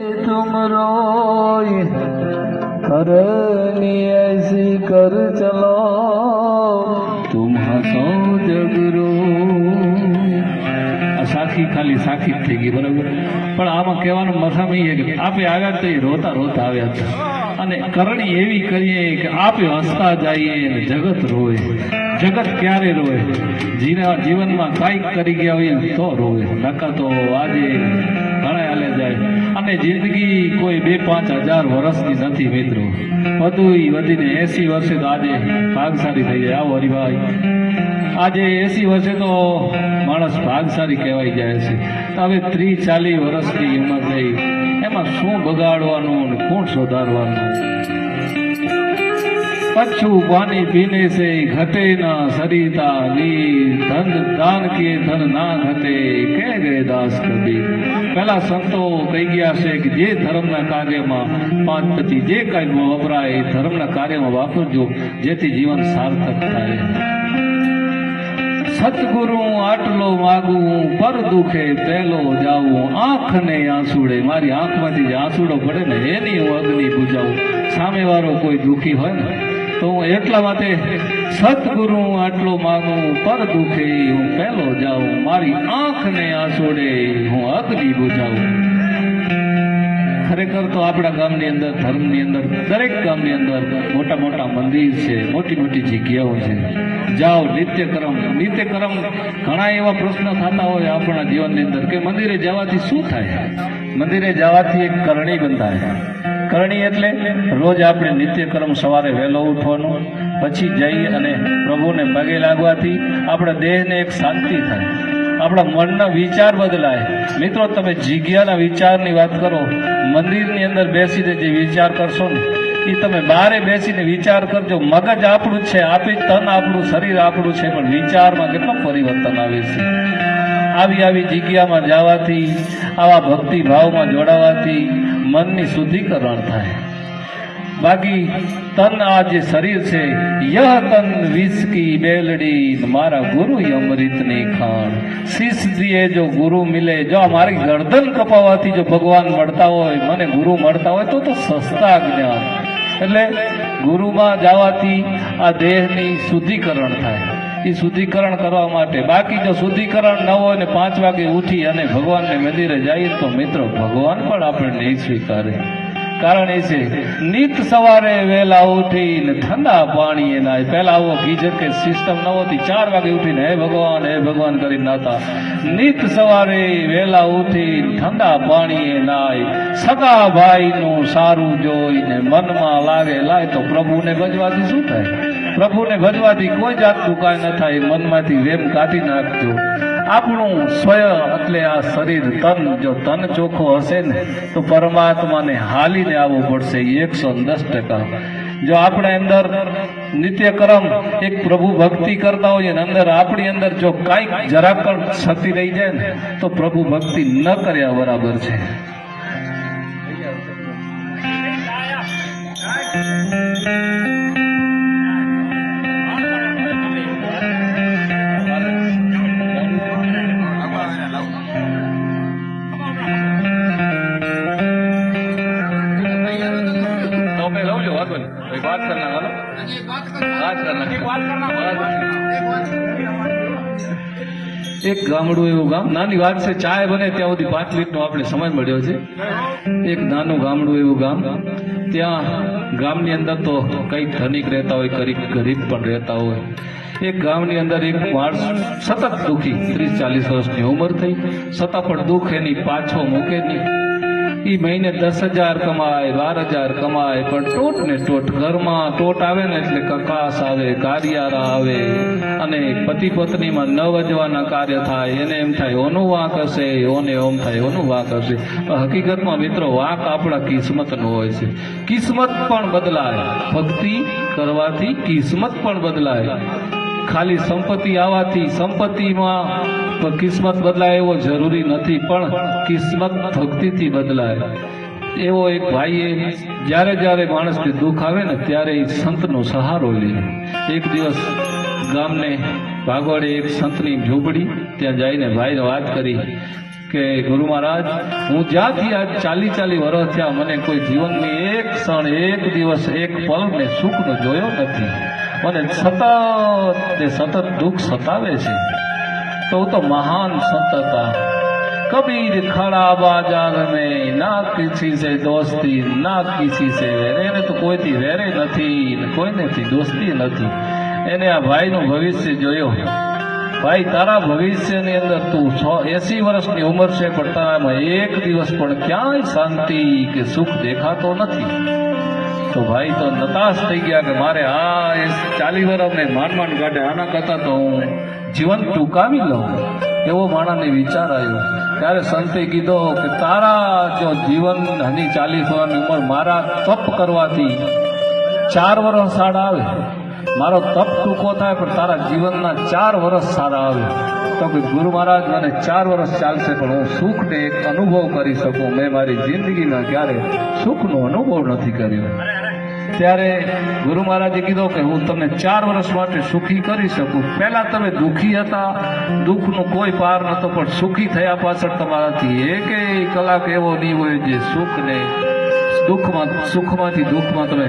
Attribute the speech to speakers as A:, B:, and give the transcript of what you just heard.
A: तुम रोई करनी ऐसी कर चलो तुम हंसो जग रो આ સાખી ખાલી સાખી જ થઈ ગઈ બરાબર પણ આમાં કહેવાનું મથામ એ છે કે આપે આવ્યા તો એ રોતા રોતા આવ્યા હતા અને કરણી એવી કરીએ કે આપે હસતા જઈએ અને જગત રોવે જગત ક્યારે રોવે? જીના જીવનમાં કાંઈક કરી ગયા હોય તો રોવે. નકા તો આજે ઘણા હાલે જાય. અને જિંદગી કોઈ બે પાંચ હજાર વર્ષની નથી મિત્રો. વધુ વધીને એસી વર્ષે તો આજે ભાગશાળી થઈ જાય. આવો હરિભાઈ. આજે એસી વર્ષે તો માણસ ભાગશાળી કહેવાય જાય છે. હવે ત્રીસ ચાલીસ વર્ષની ઉંમર થઈ. એમાં શું બગાડવાનું કોણ સુધારવાનું? કચ્છું પાણી પીને સે ઘટે ના સરિતા ની, ધન દાન કે ધન ના ઘટે, કે ગયે દાસ કબીર પહેલા સંતો કહી ગયા છે કે જે ધર્મના કાર્યમાં પાંચ પછી જે કાર્યમાં વપરાય એ ધર્મના કાર્યમાં વાપરજો, જેથી જીવન સાર્થક થાય. સતગુરુ આટલો માગું પર દુખે પેલો જાવું આંખ ને આંસુડે, મારી આંખમાંથી જે આંસુડો પડે ને, એની હું અગ્નિ બુજાવું. સામેવાળો કોઈ દુઃખી હોય ને તો એટલા માટે સદગુરુ આટલો માગું, પર દુખે હું પહેલો જાઉં, મારી આંખને આંસુડે હું અગ્નિ બુજાવું. ખરેખર તો આપણા ગામની અંદર, ધર્મની અંદર, દરેક ગામની અંદર મોટા મોટા મંદિર છે, મોટી મોટી જગ્યાઓ છે. જાઓ નિત્યક્રમ નિત્યક્રમ ઘણા એવા પ્રશ્ન થતા હોય આપણા જીવનની અંદર કે મંદિરે જવાથી શું થાય? મંદિરે જવાથી એક કરણી બંધાય. કરણી એટલે રોજ આપણે નિત્યક્રમ સવારે વહેલો ઉઠવાનું, પછી જઈ અને પ્રભુને પગે લાગવાથી આપણા દેહને એક શાંતિ થાય. આપણા મનના વિચાર બદલાય. મિત્રો, તમે જગ્યાના વિચારની વાત કરો, મંદિરની અંદર બેસીને જે વિચાર કરશો ને, એ તમે બહારે બેસીને વિચાર કરજો. મગજ આપણું છે આપી તન આપણું, શરીર આપણું છે, પણ વિચારમાં કેટલો પરિવર્તન આવે છે? આવી આવી જગ્યામાં જવાથી, આવા ભક્તિ ભાવમાં જોડાવાથી મનની શુદ્ધિકરણ થાય. બાકી તન આ જે શરીર છે, યહ તન વિસ્કી બેલડી મારા ગુરુ અમૃતની ખાણ. શિષ્ય જો ગુરુ મિલે, જો મારી ગરદન કપાવવાથી જો ભગવાન મળતા હોય, મને ગુરુ મળતા હોય, તો તો સસ્તા જ્ઞાન. એટલે ગુરુમાં જવાથી આ દેહની શુદ્ધિકરણ થાય. એ શુદ્ધિકરણ કરવા માટે. બાકી જો શુદ્ધિકરણ ન હોય ને પાંચ વાગે ઉઠી અને ભગવાનને મંદિરે જઈએ તો મિત્રો ભગવાન પણ આપણને સ્વીકારે. કારણ એ છે, નિત સવારે વહેલા ઉઠીને ઠંડા પાણીએ નાય. પહેલા આવો ગીજર કે સિસ્ટમ ન હોતી, ચાર વાગે ઉઠીને હે ભગવાન હે ભગવાન કરી નાતા. નિત સવારે વહેલા ઉઠી ઠંડા પાણીએ નાય. સગા ભાઈનું સારું જોઈને મનમાં લાગે, લાય તો પ્રભુને ભજવાથી શું થાય? પ્રભુને ભજવાથી કોઈ જાતનું કાંઈ ન થાય. મનમાંથી વેમ કાઢી નાખજો. આપણું સ્વય એટલે આ શરીર તન. જો તન ચોખ્ખો હશે ને, તો પરમાત્માને હાલીને આવવું પડશે એકસો દસ ટકા. જો આપણે અંદર નિત્યક્રમ, એક પ્રભુ ભક્તિ કરતા હોઈએ ને અંદર આપણી અંદર જો કાંઈક જરાક પણ છતી રહી જાય ને, તો પ્રભુ ભક્તિ ન કર્યા બરાબર છે. વાંધો करना वाला बात करना એક ગામડું એવું ગામ. નાની વાત છે ચાય બને ત્યાં સુધી પાંચ મિનિટનો આપણે સમય મળ્યો છે. એક નાનું ગામડું એવું ગામ. ત્યાં ગામની અંદર તો કંઈક ધનિક રહેતા હોય કરી ગરીબ પણ રહેતા હોય. એક ગામની અંદર એક માણસ સતત દુઃખી ત્રીસ ચાલીસ વર્ષની ઉંમર થઈ. છતાં પણ દુઃખ એની પાછો મૂકે નહીં. એ મહિને દસ હજાર કમાય, બાર હજાર કમાય, પણ ટોટ ને ટોટ, ઘરમાં ટોટ આવે ને એટલે કકાસ આવે, કારિયારા આવે. અને પતિ પત્નીમાં ન વજવાના કાર્ય થાય, એને એમ થાય, ઓનું વાંક હશે, ઓને ઓમ થાય, ઓનું વાંક હશે. હકીકતમાં મિત્રો, વાંક આપણા કિસ્મતનો હોય છે. કિસ્મત પણ બદલાય. ભક્તિ કરવાથી કિસ્મત પણ બદલાય. ખાલી સંપત્તિ આવવાથી સંપત્તિમાં કિસ્મત બદલાય એવો જરૂરી નથી, પણ કિસ્મત ભક્તિથી બદલાય. એવો એક ભાઈએ જ્યારે જ્યારે માણસને દુઃખ આવે ને ત્યારે એ સંતનો સહારો લે. એક દિવસ ગામને ભાગોળે એક સંતની ઝૂંપડી, ત્યાં જઈને ભાઈને વાત કરી કે, ગુરુ મહારાજ, હું જ્યાંથી આજ ચાલી ચાલી વર્ષ થયા, મને કોઈ જીવનની એક ક્ષણ, એક દિવસ, એક પલ ને સુખનો જોયો નથી. મને સતત ને સતત દુઃખ સતાવે છે. તો તો મહાન સંત હતા. કબીર ખડા બાજાર મે ના કિસી સે દોસ્તી ના કિસી સે વેરે એને તો કોઈથી વેરે નથી કોઈનેથી દોસ્તી નથી. એને આ ભાઈનું ભવિષ્ય જોયો. ભાઈ, તારા ભવિષ્યની અંદર તું છ, એસી વર્ષની ઉંમર છે, પણ તારામાં એક દિવસ પણ ક્યાંય શાંતિ કે સુખ દેખાતો નથી. તો ભાઈ તો નતાશ થઈ ગયા કે મારે આ ચાલી વર્ષને માંડ માંડ કાઢે, આના કરતાં તો હું જીવન ટૂંકાવી લઉં. એવો માણસને વિચાર આવ્યો. ત્યારે સંતે કીધો કે તારા જો જીવન હની ચાલીસ વર્ષની ઉંમર મારા તપ કરવાથી ચાર વર્ષ સાડા આવે. મારો તપ ટૂંકો થાય, પણ તારા જીવનના ચાર વર્ષ સારા આવે. તો કે ગુરુ મહારાજ મને ચાર વર્ષ ચાલશે, પણ હું સુખને એક અનુભવ કરી શકું. મેં મારી જિંદગીમાં ક્યારે સુખનો અનુભવ નથી કર્યો. ત્યારે ગુરુ મહારાજે કીધો કે હું તમને ચાર વર્ષ માટે સુખી કરી શકું. પહેલા તમે દુઃખી હતા, દુઃખનો કોઈ પાર નહોતો, પણ સુખી થયા પાછળ તમારાથી એકેય કલાક એવો નહીં હોય જે સુખને દુઃખમાં, સુખમાંથી દુઃખમાં તમે